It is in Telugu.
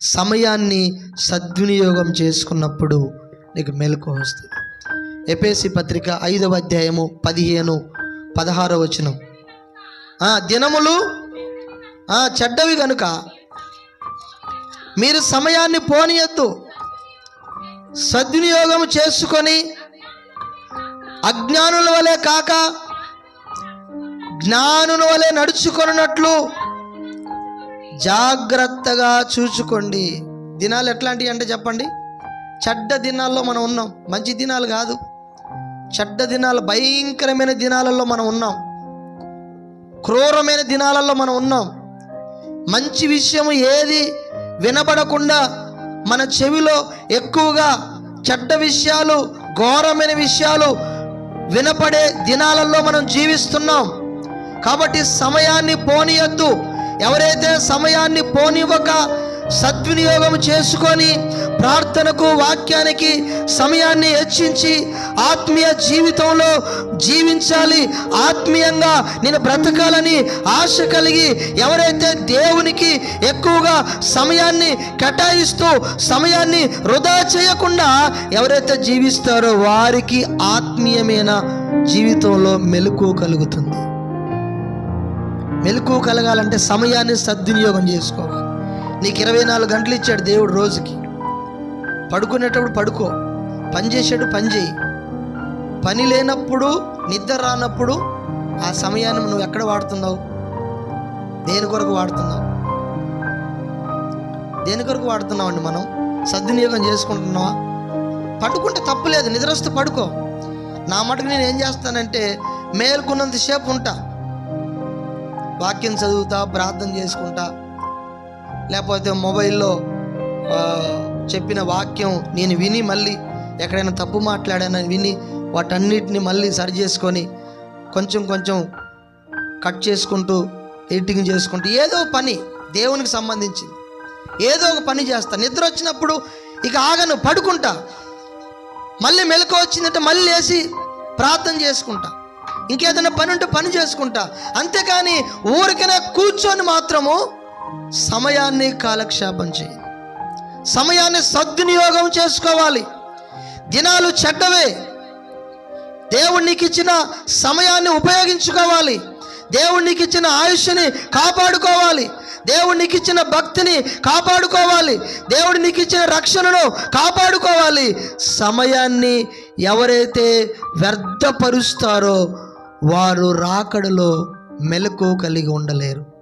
సమయాన్ని సద్వినియోగం చేసుకున్నప్పుడు నీకు మెలకు వస్తుంది. ఎపేసి పత్రిక ఐదవ అధ్యాయము పదిహేను పదహారవ వచనం. దినములు చెడ్డవి కనుక మీరు సమయాన్ని పోనీయద్దు. సద్వినియోగం చేసుకొని అజ్ఞానుల వలె కాక జ్ఞానుల వలె నడుచుకున్నట్లు జాగ్రత్తగా చూసుకోండి దినాలు ఎట్లాంటివి అంటే చెప్పండి. చెడ్డ దినాల్లో మనం ఉన్నాం. మంచి దినాలు కాదు. చెడ్డ దినాలు భయంకరమైన దినాలలో మనం ఉన్నాం. క్రూరమైన దినాలలో మనం ఉన్నాం. మంచి విషయం ఏది వినబడకుండా మన చెవిలో ఎక్కువగా చెడ్డ విషయాలు ఘోరమైన విషయాలు వినపడే దినాలలో మనం జీవిస్తున్నాం. కాబట్టి సమయాన్ని పోనీయద్దు. ఎవరైతే సమయాన్ని పోనివ్వక సద్వినియోగం చేసుకొని ప్రార్థనకు వాక్యానికి సమయాన్ని హెచ్చించి ఆత్మీయ జీవితంలో జీవించాలి ఆత్మీయంగా నేను బ్రతకాలని ఆశ కలిగి ఎవరైతే దేవునికి ఎక్కువగా సమయాన్ని కేటాయిస్తూ సమయాన్ని వృధా చేయకుండా ఎవరైతే జీవిస్తారో వారికి ఆత్మీయమైన జీవితంలో మెలకు కలుగుతుంది. మెలకు కలగాలంటే సమయాన్ని సద్వినియోగం చేసుకోవాలి. నీకు ఇరవై నాలుగు గంటలు ఇచ్చాడు దేవుడు రోజుకి. పడుకునేటప్పుడు పడుకో. పని చేసేటప్పుడు పని చేయి. పని లేనప్పుడు నిద్ర రానప్పుడు ఆ సమయాన్ని నువ్వు ఎక్కడ వాడుతున్నావు? దేని కొరకు వాడుతున్నావు? దేని కొరకు వాడుతున్నావు అండి మనం? సద్వినియోగం చేసుకుంటున్నావా? పడుకుంటే తప్పులేదు నిద్ర వస్తే పడుకో. నా మటుకు నేను ఏం చేస్తానంటే మేల్కొన్నంతసేపు ఉంటా. వాక్యం చదువుతా ప్రార్థన చేసుకుంటా. లేకపోతే మొబైల్లో చెప్పిన వాక్యం నేను విని మళ్ళీ ఎక్కడైనా తప్పు మాట్లాడానని విని వాటన్నిటిని మళ్ళీ సరి చేసుకొని కొంచెం కొంచెం కట్ చేసుకుంటూ ఎడిటింగ్ చేసుకుంటూ ఏదో పని దేవునికి సంబంధించింది. ఏదో ఒక పని చేస్తా. నిద్ర వచ్చినప్పుడు ఇక ఆగను పడుకుంటా. మళ్ళీ మెలకు వచ్చిందంటే మళ్ళీ వేసి ప్రార్థన చేసుకుంటా. ఇంకేదైనా పని ఉంటే పని చేసుకుంటా. అంతేకాని ఊరికనే కూర్చొని మాత్రము సమయాన్ని కాలక్షేపం చేయి. సమయాన్ని సద్వినియోగం చేసుకోవాలి. దినాలు చెడ్డవే. దేవుడు నీకు ఇచ్చిన సమయాన్ని ఉపయోగించుకోవాలి. దేవుడు నీకు ఇచ్చిన ఆయుష్ని కాపాడుకోవాలి. దేవుడు నీకు ఇచ్చిన భక్తిని కాపాడుకోవాలి. దేవుడు నీకు ఇచ్చిన రక్షణను కాపాడుకోవాలి. సమయాన్ని ఎవరైతే వ్యర్థపరుస్తారో వారు రాకడలో మెలకు కలిగి ఉండలేరు.